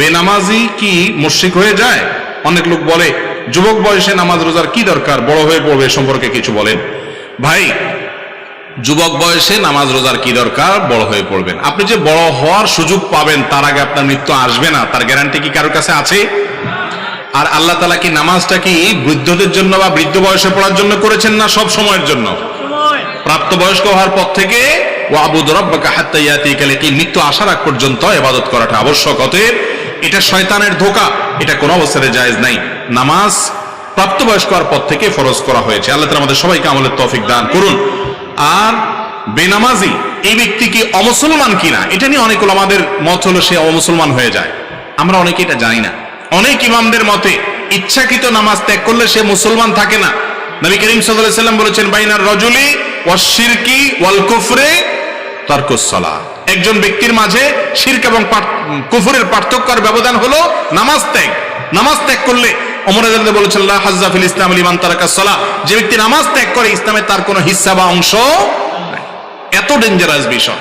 বেনামাজি কি মুশরিক হয়ে যায়? অনেক লোক বলে, যুবক বয়সে নামাজ রোজার কি দরকার? বড় হয়ে পড়বে সম্পর্কে কিছু বলেন। ভাই, যুবক বয়সে নামাজ রোজার কি দরকার? বড় হয়ে পড়বেন। আপনি যে বড় হওয়ার সুযোগ পাবেন, তার আগে আপনার মৃত্যু আসবে না। তার গ্যারান্টি কি কারোর কাছে আছে? আর আল্লাহ তালা কি নামাজটা কি বৃদ্ধদের জন্য বা বৃদ্ধ বয়সে পড়ার জন্য করেছেন না সব সময়ের জন্য? প্রাপ্তবয়স্ক হওয়ার পর থেকে ও আবু দরব্বাকা হাত্তা ইয়াতিকাল কি মৃত্যু আসার আগ পর্যন্ত ইবাদত করাটা আবশ্যক। অতএব এটা শয়তানের ধোকা। এটা কোনো অবস্থায় জায়েজ নাই। নামাজ প্রাপ্তবয়স্ক হওয়ার পর থেকে ফরজ করা হয়েছে। আল্লাহ তাআলা আমাদের সবাইকে আমলের তৌফিক দান করুন। আর বেনামাজি, এই ব্যক্তি কি অমুসলমান কিনা? এটা নিয়ে অনেক আমাদের মত হলো সে অমুসলমান হয়ে যায়। আমরা অনেকে এটা জানি না। অনেক ইমামদের মতে ইচ্ছাকৃত নামাজ ত্যাগ করলে সে মুসলমান থাকে না। নবী করিম সাল্লাম বলেছেন, বাইনার রজুলি ওয়াশিরকি ওয়াল কুফরে তারকুসসালা একজন ব্যক্তির মাঝে শির্ক এবং কুফুরের পার্থক্যর ব্যবধান হলো নামাজ ত্যাগ। নামাজ ত্যাগ করলে আনহু বলেছেন হাজাফিল ইসলাম লিমান তারাকাস সালাহ। যে ব্যক্তি নামাজ ত্যাগ করে ইসলামে তার কোনো হিস্সা বা অংশ এত ডেঞ্জারাস বিষয়।